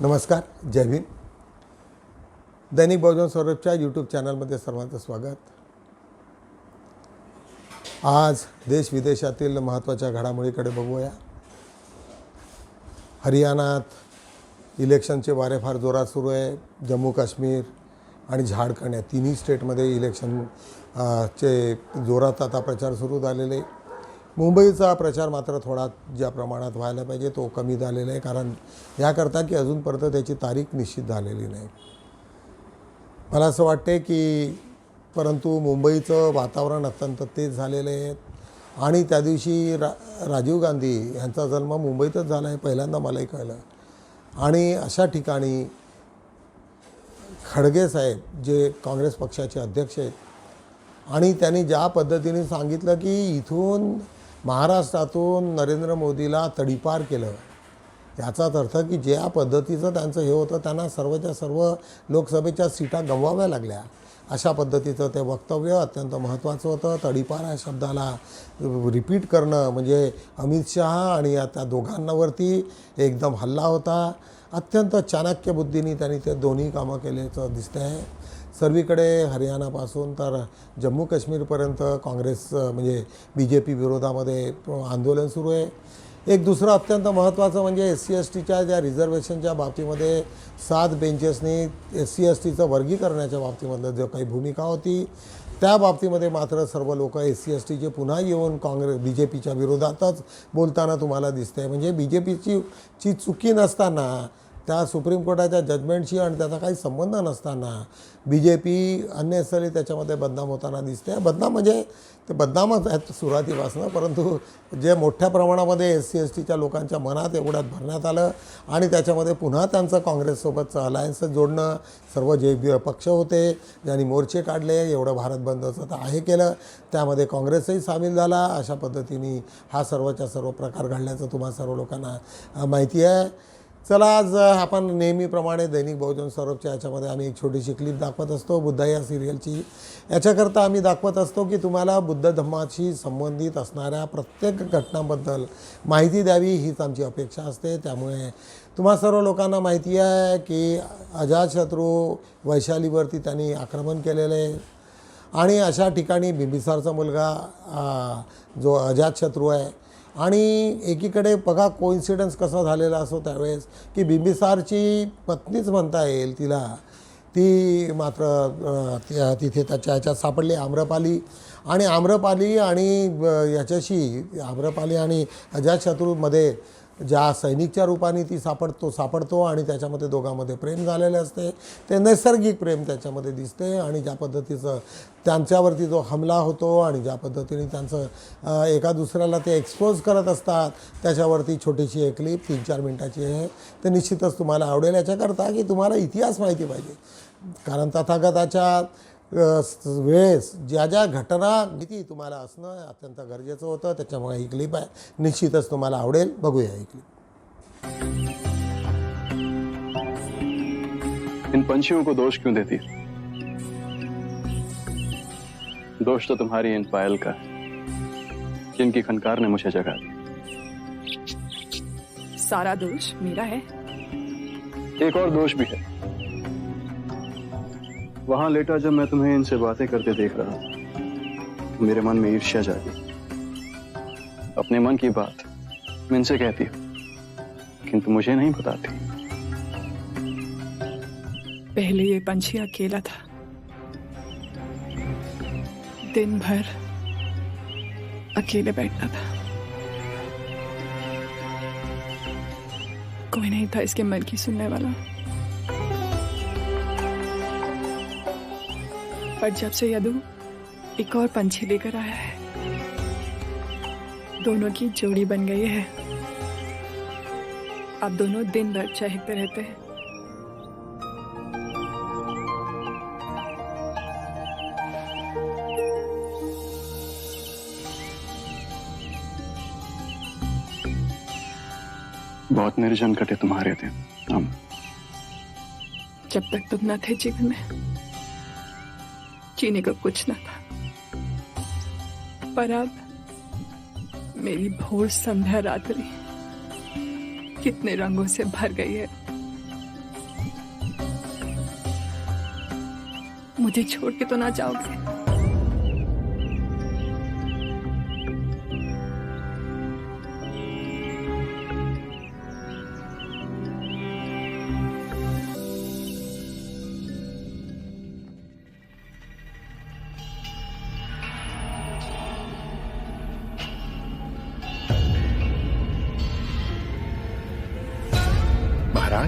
नमस्कार जय भीम. दैनिक बहुजन सौरभच्या यूट्यूब चॅनलमध्ये सर्वांचं स्वागत. आज देश विदेशातील महत्त्वाच्या घडामोडीकडे बघूया. हरियाणात इलेक्शनचे वारे फार जोरात सुरू आहे. जम्मू काश्मीर आणि झारखंड या तिन्ही स्टेटमध्ये इलेक्शन चे जोरात आता प्रचार सुरू झालेले. आहे. मुंबईचा प्रचार मात्र थोडा ज्या प्रमाणात व्हायला पाहिजे तो कमी झालेला आहे. कारण याकरता की अजूनपर्यंत त्याची तारीख निश्चित झालेली नाही. मला असं वाटते की परंतु मुंबईचं वातावरण अत्यंत तेज झालेलं आहे. आणि त्या दिवशी रा राजीव गांधी यांचा जन्म मुंबईतच झाला आहे पहिल्यांदा मलाही कळलं. आणि अशा ठिकाणी खडगे साहेब जे काँग्रेस पक्षाचे अध्यक्ष आहेत आणि त्यांनी ज्या पद्धतीने सांगितलं की इथून महाराष्ट्रातून नरेंद्र मोदीला तडीपार केलं. याचाच अर्थ की ज्या पद्धतीचं त्यांचं हे होतं त्यांना सर्वच्या सर्व लोकसभेच्या सीटा गमवाव्या लागल्या. अशा पद्धतीचं ते वक्तव्य अत्यंत महत्त्वाचं होतं. तडीपार या शब्दाला रिपीट करणं म्हणजे अमित शहा आणि त्या दोघांवरती एकदम हल्ला होता. अत्यंत चाणक्य बुद्धीने त्यांनी ते दोन्ही कामं केल्याचं दिसतं आहे सर्वीकडे हरियाणापासून तर जम्मू काश्मीरपर्यंत काँग्रेस म्हणजे बी जे पी विरोधामध्ये आंदोलन सुरू आहे. एक दुसरं अत्यंत महत्त्वाचं म्हणजे एस सी एस टीच्या ज्या रिझर्वेशनच्या बाबतीमध्ये सात बेंचेसनी एस सी एस टीचं वर्गीकरणाच्या बाबतीमधलं जो काही भूमिका होती त्या बाबतीमध्ये मात्र सर्व लोक एस सी एस टीचे पुन्हा येऊन काँग्रेस बी जे पीच्या विरोधातच बोलताना तुम्हाला दिसते म्हणजे बी जे पीची ची चुकी नसताना त्या सुप्रीम कोर्टाच्या जजमेंटशी आणि त्याचा काही संबंध नसताना बी जे पी अननेसरी त्याच्यामध्ये बदनाम होताना दिसते बदनाम म्हणजे ते बदनामच आहेत सुरुवातीपासून परंतु जे मोठ्या प्रमाणामध्ये एस सी एस टीच्या लोकांच्या मनात एवढ्यात भरण्यात आलं आणि त्याच्यामध्ये पुन्हा त्यांचं काँग्रेससोबतचं अलायन्स जोडणं सर्व जे पक्ष होते ज्यांनी मोर्चे काढले एवढं भारत बंदचं तर आहे केलं. त्यामध्ये काँग्रेसही सामील झाला. अशा पद्धतीने हा सर्वच्या सर्व प्रकार घडल्याचं तुम्हा सर्व लोकांना माहिती आहे. चला आज आपण नेहमीप्रमाणे दैनिक बहुजन सौरभच्या याच्यामध्ये आम्ही एक छोटीशी क्लिप दाखवत असतो बुद्धा या सिरियलची याच्याकरता आम्ही दाखवत असतो की तुम्हाला बुद्ध धम्माशी संबंधित असणाऱ्या प्रत्येक घटनांबद्दल माहिती द्यावी हीच आमची अपेक्षा असते. त्यामुळे तुम्हा सर्व लोकांना माहिती आहे की अजातशत्रू वैशालीवरती त्यांनी आक्रमण केलेलं आहे आणि अशा ठिकाणी बिंबिसारचा मुलगा जो अजातशत्रू आहे आणि एकीकडे बघा कोइन्सिडन्स कसा झालेला असो त्यावेळेस की बिंबिसारची पत्नीच म्हणता येईल तिला. ती मात्र तिथे त्याच्या ह्याच्यात सापडली आम्रपाली. आणि आम्रपाली आणि याच्याशी आम्रपाली आणि अजातशत्रूमध्ये ज्या सैनिकच्या रूपाने ती सापडतो सापडतो आणि त्याच्यामध्ये दोघांमध्ये प्रेम झालेले असते. ते नैसर्गिक प्रेम त्याच्यामध्ये दिसते आणि ज्या पद्धतीचं त्यांच्यावरती जो हमला होतो आणि ज्या पद्धतीने त्यांचं एका दुसऱ्याला ते एक्सपोज करत असतात त्याच्यावरती छोटीशी एक क्लिप तीन चार मिनटाची आहे. ते निश्चितच तुम्हाला आवडेल. याच्याकरता की तुम्हाला इतिहास माहिती पाहिजे. कारण तथागताच्या वेळेस ज्या ज्या घटना किती तुम्हाला असणं अत्यंत गरजेचं होतं त्याच्यामुळे ही क्लिप आहे. निश्चितच तुम्हाला आवडेल. बघूया ही क्लिप इन पंछियों को दोष क्यों देती? दोष तो तुम्हारी इन पायल का जिनकी खनकार ने मुझे जगा दी सारा दोष मेरा है। एक और दोष भी है। वहाँ लेटा जब मैं तुम्हें इनसे बातें करते देख रहा तो मेरे मन में ईर्ष्या जागी। अपने मन की बात मैं इनसे कहती हूँ, किंतु मुझे नहीं बताती पहले ये पंछी अकेला था। दिन भर अकेले बैठता था। कोई नहीं था इसके मन की सुनने वाला। पर जब से यदु एक और पंछी लेकर आया है दोनों की जोड़ी बन गई है। अब दोनों दिन भर चहकते रहते हैं। बहुत निर्जन कटे तुम्हारे दिन हम। जब तक तुम न थे जीवन में जीने का कुछ ना था। पर अब मेरी भोर संध्या रात्रि कितने रंगों से भर गई है। मुझे छोड़ के तो ना जाओगे।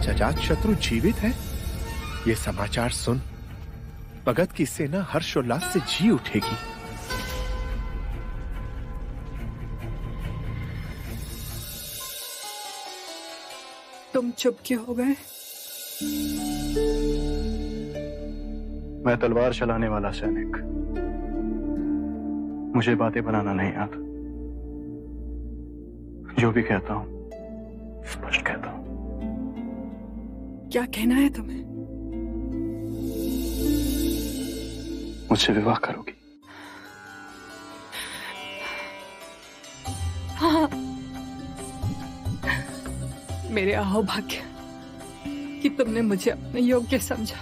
महाराज अजात शत्रु जीवित है? ये समाचार सुन। भगत की सेना हर्षोल्लास से जी उठेगी। तुम चुप क्यों हो गए? मैं तलवार चलाने वाला सैनिक। मुझे बातें बनाना नहीं आता। जो भी कहता हूँ। क्या कहना है तुम्हें? मुझसे विवाह करोगी। हाँ। मेरे अहोभाग्य कि तुमने मुझे अपने योग्य समझा।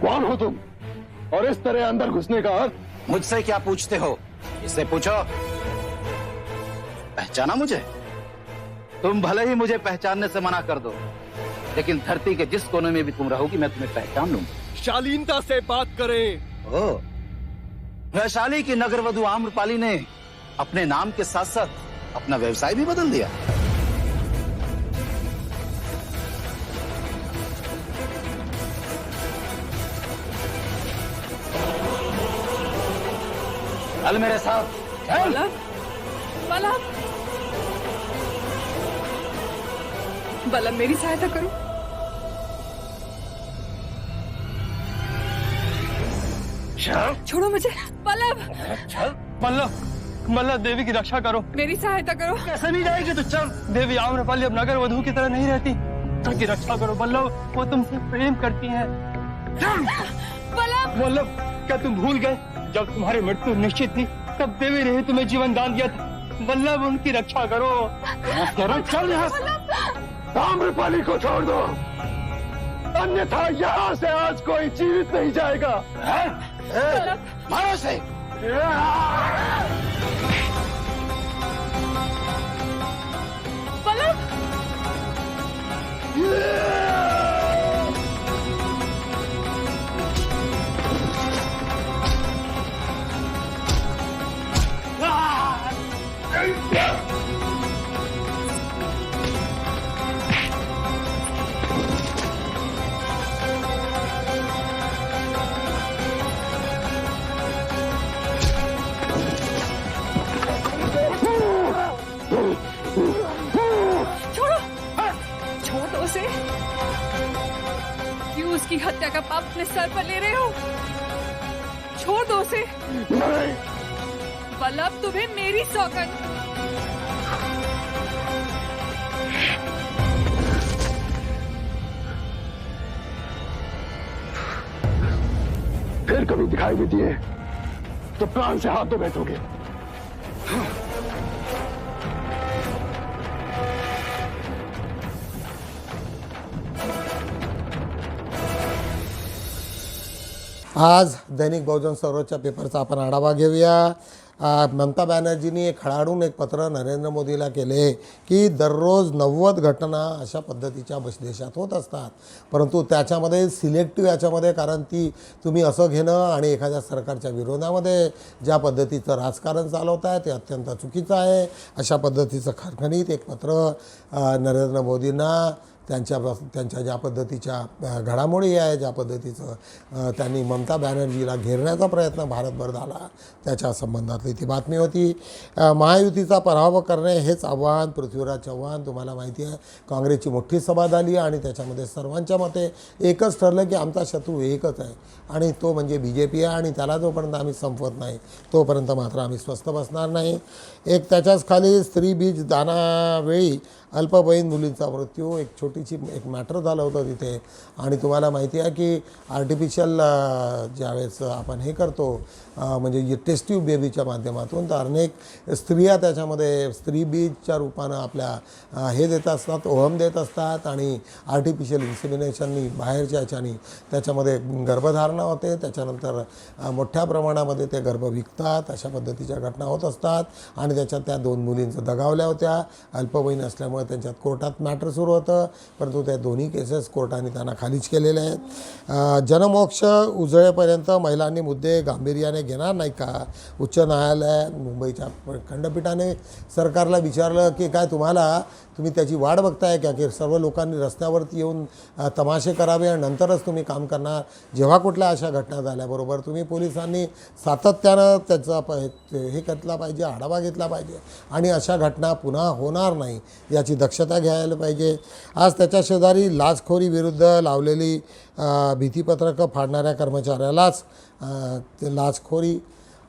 कौन हो तुम? और इस तरह अंदर घुसने का अर्थ? मुझसे क्या पूछते हो? इससे पूछो। पहचाना मुझे? तुम भले ही मुझे पहचानने से मना कर दो लेकिन धरती के जिस कोने में भी तुम रहोगी मैं तुम्हें पहचान लूँगा। शालीनता से बात करें। ओ वैशाली की नगर वधु आम्रपाली ने अपने नाम के साथ साथ अपना व्यवसाय भी बदल दिया। चल मेरे साथ। चल। बल्लभ बल्लभ बल्लभ मेरी सहायता करो। छोड़ो मुझे। बल्लभ मल्लभ मल्लभ देवी की रक्षा करो। मेरी सहायता करो। कैसे नहीं जाएगी तो? चल। देवी आम्रपाली अब नगर वधु की तरह नहीं रहती। उनकी रक्षा करो। बल्लभ वो तुमसे प्रेम करती है। बल्लभ वल्लभ क्या तुम भूल गए? जब तुम्हारी मृत्यु निश्चित थी तब देवी ने तुम्हें जीवन दान दिया था। वल्लभ उनकी रक्षा करो। चल आम्रपाली को छोड़ दो। अन्यथा यहाँ से आज कोई जीवित नहीं जाएगा। मारो से। बल्लभ मेरी सौगंध फिर कभी दिखाई भी दिए तो प्राण से हाथ धो बैठोगे। आज दैनिक बहुजन सरोजच्या पेपरचा आपण आढावा घेऊया. ममता बॅनर्जींनी एक खळाडून एक पत्र नरेंद्र मोदीला केले की दररोज नव्वद घटना अशा पद्धतीच्या बस देशात होत असतात. परंतु त्याच्यामध्ये सिलेक्टिव्ह याच्यामध्ये कारण ती तुम्ही असं घेणं आणि एखाद्या सरकारच्या विरोधामध्ये ज्या पद्धतीचं राजकारण चालवत आहे ते अत्यंत चुकीचं आहे. अशा पद्धतीचं खरखणीत एक पत्र नरेंद्र मोदींना त्यांच्या त्यांच्या ज्या पद्धतीच्या घडामोडी आहे ज्या पद्धतीचं त्यांनी ममता बॅनर्जीला घेरण्याचा प्रयत्न भारतभर झाला त्याच्या संबंधातली ती बातमी होती. महायुतीचा पराभव करणे हेच आव्हान. पृथ्वीराज चव्हाण तुम्हाला माहिती आहे काँग्रेसची मोठी सभा झाली आणि त्याच्यामध्ये सर्वांच्या मते एकच ठरलं की आमचा शत्रू एकच आहे. आणि तो म्हणजे बी जे पी आहे आणि त्याला जोपर्यंत आम्ही संपवत नाही तोपर्यंत मात्र आम्ही स्वस्थ बसणार नाही. एक त्याच्याच खाली स्त्री बीज दानावेळी अल्पवयीन मुलींचा मृत्यू एक छोटीशी एक मॅटर झालं होतं तिथे. आणि तुम्हाला माहिती आहे की आर्टिफिशियल ज्यावेळेस आपण हे करतो म्हणजे टेस्टिव्ह बेबीच्या माध्यमातून तर अनेक स्त्रिया त्याच्यामध्ये स्त्री बीजच्या रूपानं आपल्या हे देत असतात ओहम देत असतात आणि आर्टिफिशियल इन्सिमिनेशननी बाहेरच्या ह्याच्यानी त्याच्यामध्ये गर्भधारणा होते. त्याच्यानंतर मोठ्या प्रमाणामध्ये ते गर्भ विकतात अशा पद्धतीच्या घटना होत असतात. आणि त्याच्यात त्या दोन मुलींचं दगावल्या होत्या. अल्पवयीन असल्यामुळे त्यांच्यात कोर्टात मॅटर सुरू होतं. परंतु त्या दोन्ही केसेस कोर्टाने त्यांना खालीच केलेल्या आहेत. जनमोक्ष उजळेपर्यंत महिलांनी मुद्दे गांभीर्याने घेणार नाही का? उच्च न्यायालय मुंबईच्या खंडपीठाने सरकारला विचारलं की काय तुम्हाला तुम्ही त्याची वाट बघताय का? की सर्व लोकांनी रस्त्यावरती येऊन तमाशे करावे आणि नंतरच तुम्ही काम करणार? जेव्हा कुठल्या अशा घटना झाल्याबरोबर तुम्ही पोलिसांनी सातत्यानं त्याचा प हे घेतला पाहिजे आढावा घेतला पाहिजे आणि अशा घटना पुन्हा होणार नाही याची दक्षता घ्यायला पाहिजे. आज त्याच्या शेजारी लाचखोरी विरुद्ध लावलेली भीतीपत्रकं फाडणाऱ्या कर्मचाऱ्यालाच ते लाचखोरी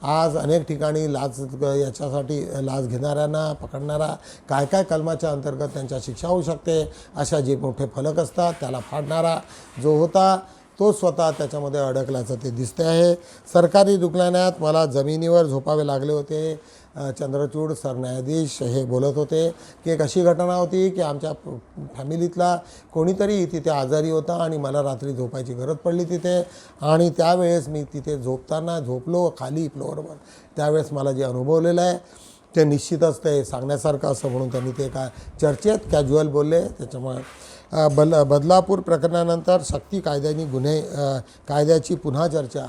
आज अनेक ठिकाणी लाच याच्यासाठी लाच घेणाऱ्यांना पकडणारा काय काय कलमाच्या अंतर्गत त्यांच्या शिक्षा होऊ शकते अशा जे मोठे फलक असतात त्याला फाडणारा जो होता तो स्वतः त्याच्यामध्ये अडकल्याचं ते दिसते आहे. सरकारी रुग्णालयात मला जमिनीवर झोपावे लागले होते. चंद्रचूड सरन्यायाधीश हे बोलत होते की एक अशी घटना होती की आमच्या फॅमिलीतला कोणीतरी तिथे आजारी होता आणि मला रात्री झोपायची गरज पडली तिथे. आणि त्यावेळेस मी तिथे झोपताना झोपलो खाली फ्लोअरवर. त्यावेळेस मला जे अनुभवलेलं आहे ते निश्चितच ते सांगण्यासारखं असं म्हणून त्यांनी ते का चर्चेत कॅज्युअल बोलले. त्याच्यामुळे बल बदलापूर प्रकरणानंतर सक्ती कायद्याने गुन्हे कायद्याची पुन्हा चर्चा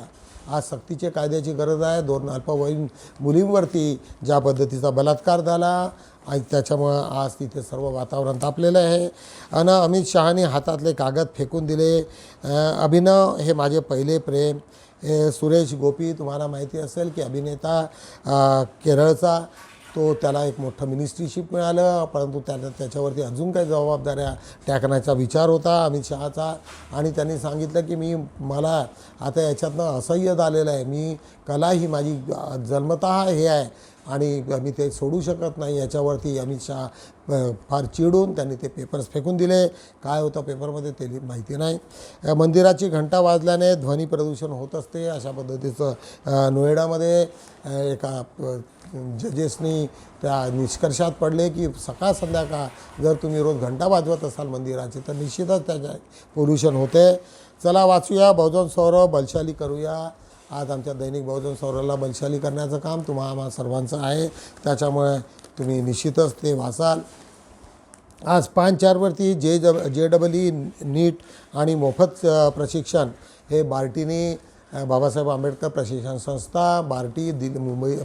आज सक्तीचे कायद्याची गरज आहे. दोन अल्पवयीन मुलींवरती ज्या पद्धतीचा बलात्कार झाला आणि त्याच्यामुळं आज तिथे सर्व वातावरण तापलेलं आहे. आणि अमित शहानी हातातले कागद फेकून दिले. अभिनव हे माझे पहिले प्रेम. हे सुरेश गोपी तुम्हाला माहिती असेल की अभिनेता केरळचा. तो त्याला एक मोठं मिनिस्ट्रीशिप मिळालं परंतु त्याला त्याच्यावरती अजून काही जबाबदाऱ्या टाकण्याचा विचार होता अमित शहाचा. आणि त्यांनी सांगितलं की मी मला आता याच्यातनं असह्य झालेलं आहे. मी कला ही माझी जन्मतः हे आहे. आणि आम्ही ते सोडू शकत नाही. याच्यावरती अमित शहा फार चिडून त्यांनी ते पेपर्स फेकून दिले. काय होतं पेपरमध्ये ते माहिती नाही. मंदिराची घंटा वाजल्याने ध्वनी प्रदूषण होत असते अशा पद्धतीचं नोएडामध्ये एका जजेसनी त्या निष्कर्षात पडले की सकाळ संध्याकाळ जर तुम्ही रोज घंटा वाजवत असाल मंदिराची तर निश्चितच त्याच्या पोल्युशन होते. चला वाचूया. बहुजन सौरव बलशाली करूया. आज आमच्या दैनिक बहुजन सौराला बलशाली करण्याचं काम तुम्हा आम्हा सर्वांचं आहे. त्याच्यामुळे तुम्ही निश्चितच ते वाचाल. आज पाच चारवरती जे जब जे डबल ई नीट आणि मोफत प्रशिक्षण हे बार्टीने बाबासाहेब आंबेडकर प्रशिक्षण संस्था बार्टी दिल्ली मुंबई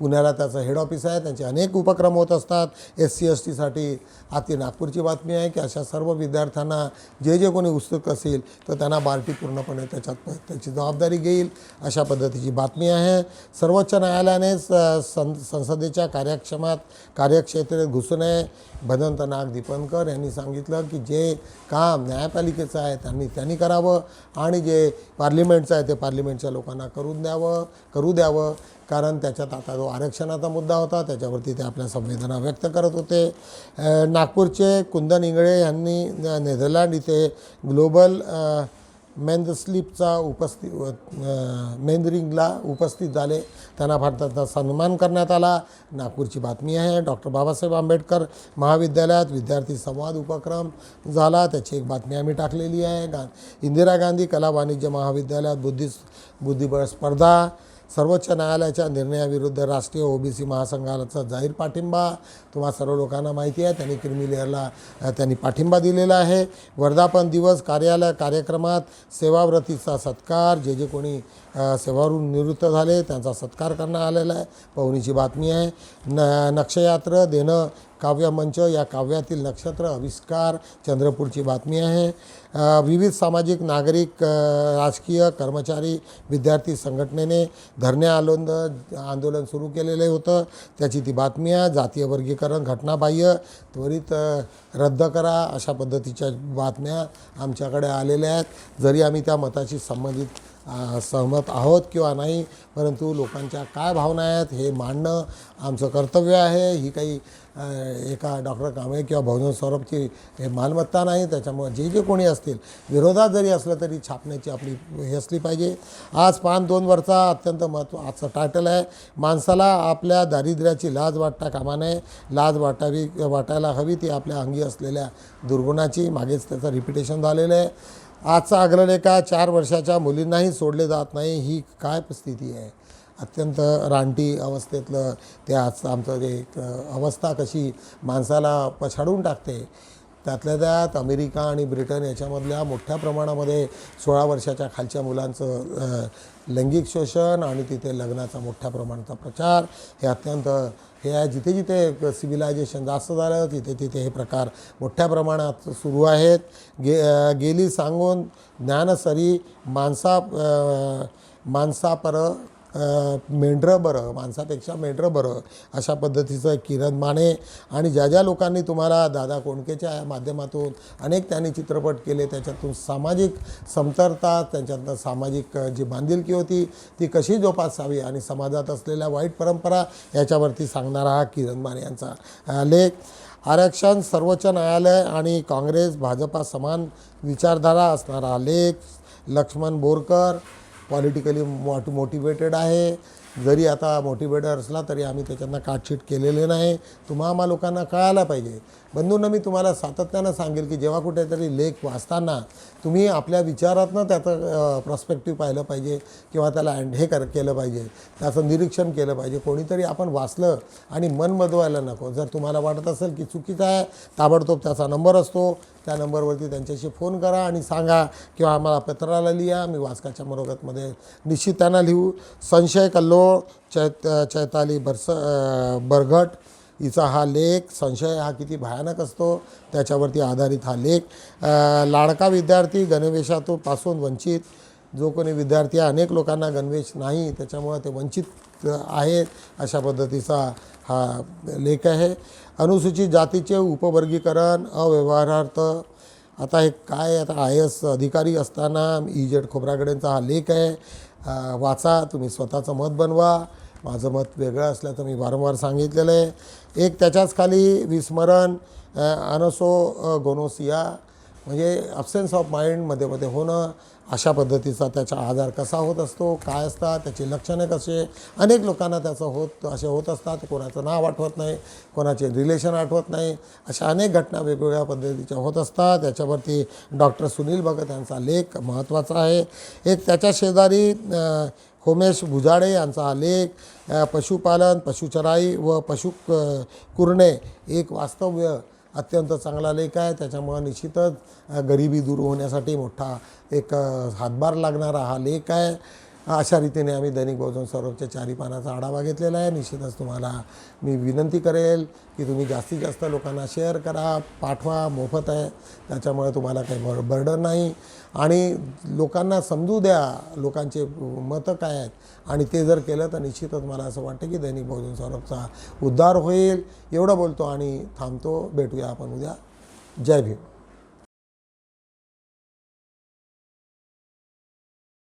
पुण्याला त्याचं हेड ऑफिस आहे. त्यांचे अनेक उपक्रम होत असतात. एस सी एस टीसाठी आज ती नागपूरची बातमी आहे की अशा सर्व विद्यार्थ्यांना जे जे कोणी उत्सुक असेल तर त्यांना बार्टी पूर्णपणे त्याच्यात त्याची जबाबदारी घेईल अशा पद्धतीची बातमी आहे. सर्वोच्च न्यायालयाने स- सं संसदेच्या कार्यक्षमात कार्यक्षेत्रात घुसू नये. भदंत नाग दीपनकर यांनी सांगितलं की जे काम न्यायपालिकेचं आहे त्यांनी त्यांनी करावं. आणि जे पार्लिमेंटचं आहे ते पार्लिमेंटच्या लोकांना करून द्यावं करू द्यावं. कारण त्याच्यात आता जो आरक्षणाचा मुद्दा होता त्याच्यावरती ते आपल्या संवेदना व्यक्त करत होते. नागपूरचे कुंदन इंगळे यांनी नेदरलँड इथे ग्लोबल मेंदस्लीपचा उपस्थित मेंदरिंगला उपस्थित झाले. त्यांना भारताचा सन्मान करण्यात आला. नागपूरची बातमी आहे डॉक्टर बाबासाहेब आंबेडकर महाविद्यालयात विद्यार्थी संवाद उपक्रम झाला. त्याची एक बातमी आम्ही टाकलेली आहे. गा इंदिरा गांधी कला वाणिज्य महाविद्यालयात बुद्धी बुद्धिबळ स्पर्धा सर्वोच्च न्यायालयाच्या निर्णयाविरुद्ध राष्ट्रीय ओबीसी महासंघाचा जाहीर पाठिंबा तुम्हा सर्व लोकांना माहिती आहे. त्यांनी क्रिमी लेअरला त्यांनी पाठिंबा दिलेला आहे. वर्धापन दिवस कार्यालय कार्यक्रमात सेवाव्रतीचा सत्कार. जे जे कोणी सेवावरून निवृत्त झाले त्यांचा सत्कार करण्यात आलेला आहे. पवनीची बातमी आहे. न नक्षयात्र देणं काव्यमंच या काव्यातील नक्षत्र आविष्कार चंद्रपूरची बातमी आहे. विविध सामाजिक नागरिक राजकीय कर्मचारी विद्यार्थी संघटनेने धरणे आलोंद आंदोलन सुरू केलेले होतं. त्याची ती बातमी आहे जातीय वर्गीकरण घटनाबाह्य त्वरित रद्द करा अशा पद्धतीच्या बातम्या आमच्याकडे आलेल्या आहेत. जरी आम्ही त्या मताशी संबंधित सहमत आहोत किंवा नाही परंतु लोकांच्या काय भावना आहेत हे मांडणं आमचं कर्तव्य आहे. ही काही एका डॉक्टर कांबळे किंवा बहुजन सौरभची हे मालमत्ता नाही त्याच्यामुळे जे जे कोणी असतील विरोधात जरी असलं तरी छापण्याची आपली हे असली पाहिजे. आज पान दोनवरचा अत्यंत महत्त्व आजचं टायटल आहे माणसाला आपल्या दारिद्र्याची लाज वाटता कामा नये लाज वाटावी वाटायला हवी ती आपल्या अंगी असलेल्या दुर्गुणाची. मागेच त्याचं रिपिटेशन झालेलं आहे. आजचा अग्रलेखा चार वर्षाच्या मुलींनाही सोडले जात नाही ही काय स्थिती आहे? अत्यंत रानटी अवस्थेतलं ते आज आमचं जे एक अवस्था कशी माणसाला पछाडून टाकते त्यातल्या त्यात अमेरिका आणि ब्रिटन याच्यामधल्या मोठ्या प्रमाणामध्ये सोळा वर्षाच्या खालच्या मुलांचं लैंगिक शोषण आणि तिथे लग्नाचा मोठ्या प्रमाणाचा प्रचार हे अत्यंत हे आहे जिथे जिथे सिव्हिलायझेशन जास्त झालं तिथे तिथे हे प्रकार मोठ्या प्रमाणात सुरू आहेत. गे गेली सांगून ज्ञानसरी माणसा माणसापर मेंढरं बरं माणसापेक्षा मेंढरं बरं अशा पद्धतीचं किरण माने आणि ज्या ज्या लोकांनी तुम्हाला दादा कोंडकेच्या माध्यमातून अनेक त्यांनी चित्रपट केले त्याच्यातून सामाजिक समतरता त्यांच्यातनं सामाजिक जी बांधिलकी होती ती कशी जोपासावी आणि समाजात असलेल्या वाईट परंपरा याच्यावरती सांगणारा हा किरण माने यांचा लेख. आरक्षण सर्वोच्च न्यायालय आणि काँग्रेस भाजपा समान विचारधारा असणारा लेख. लक्ष्मण बोरकर पॉलिटिकली मोट मोटिवेटेड आहे. जरी आता मोटिवेटेड असला तरी आम्ही त्याच्यातनं काटछीट केलेले नाही. तुम्हा आम्हा लोकांना कळायला पाहिजे. बंधूंना मी तुम्हाला सातत्यानं सांगेल की जेव्हा कुठेतरी लेख वाचताना तुम्ही आपल्या विचारातनं त्याचं प्रॉस्पेक्टिव्ह पाहिलं पाहिजे किंवा त्याला अँड हे कर केलं पाहिजे. त्याचं निरीक्षण केलं पाहिजे. कोणीतरी आपण वाचलं आणि मन बदवायला नको. जर तुम्हाला वाटत असेल की चुकीचं आहे ताबडतोब त्याचा नंबर असतो. त्या नंबरवरती त्यांच्याशी फोन करा आणि सांगा किंवा आम्हाला पत्राला लिहा. मी वाचकाच्या मनोगतमध्ये निश्चित त्यांना लिहू. संशय कल्लोळ चैत चैताली बरस बरघट हिचा हा लेख संशय हा किती भयानक असतो त्याच्यावरती आधारित हा लेख. लाडका विद्यार्थी गणवेशातून पासून वंचित. जो कोणी विद्यार्थी अनेक लोकांना गणवेश नाही त्याच्यामुळं ते वंचित आहेत अशा पद्धतीचा हा लेख आहे. अनुसूचित जातीचे उपवर्गीकरण अव्यवहारार्थ. आता हे काय आता आय एस अधिकारी असताना ई जेड खोब्रागडेंचा हा लेख आहे. वाचा तुम्ही स्वतःचं मत बनवा. माझं मत वेगळं असल्याचं मी वारंवार सांगितलेलं आहे. एक त्याच्याच खाली विस्मरण अनसो गोनोसिया. म्हणजे अब्सेन्स ऑफ माइंडमध्ये मध्ये होणं अशा पद्धतीचा त्याचा आजार कसा होत असतो काय असतात त्याची लक्षणं कसे? अनेक लोकांना त्याचं होत असे होत असतात. कोणाचं नाव आठवत नाही कोणाचे रिलेशन आठवत नाही. अशा अनेक घटना वेगवेगळ्या पद्धतीच्या होत असतात. याच्यावरती डॉक्टर सुनील भगत यांचा लेख महत्त्वाचा आहे. एक त्याच्या शेजारी होमेश भुजाडे यांचा लेख पशुपालन पशुचराई व पशु कुरणे एक वास्तव्य अत्यंत चांगला लेख आहे. त्याच्यामुळं निश्चितच गरिबी दूर होण्यासाठी मोठा एक हातभार लागणारा हा लेख आहे. अशा रीतीने आम्ही दैनिक बहुजन सौरभच्या चारी पानाचा आढावा घेतलेला आहे. निश्चितच तुम्हाला मी विनंती करेल की तुम्ही जास्तीत जास्त लोकांना शेअर करा पाठवा मोफत आहे. त्याच्यामुळे तुम्हाला काही बर बर्डन नाही. आणि लोकांना समजू द्या लोकांचे मतं काय आहेत. आणि ते जर केलं तर निश्चितच मला असं वाटतं की दैनिक बहुजन सौरभचा उद्धार होईल. एवढं बोलतो आणि थांबतो. भेटूया आपण उद्या. जय भीम.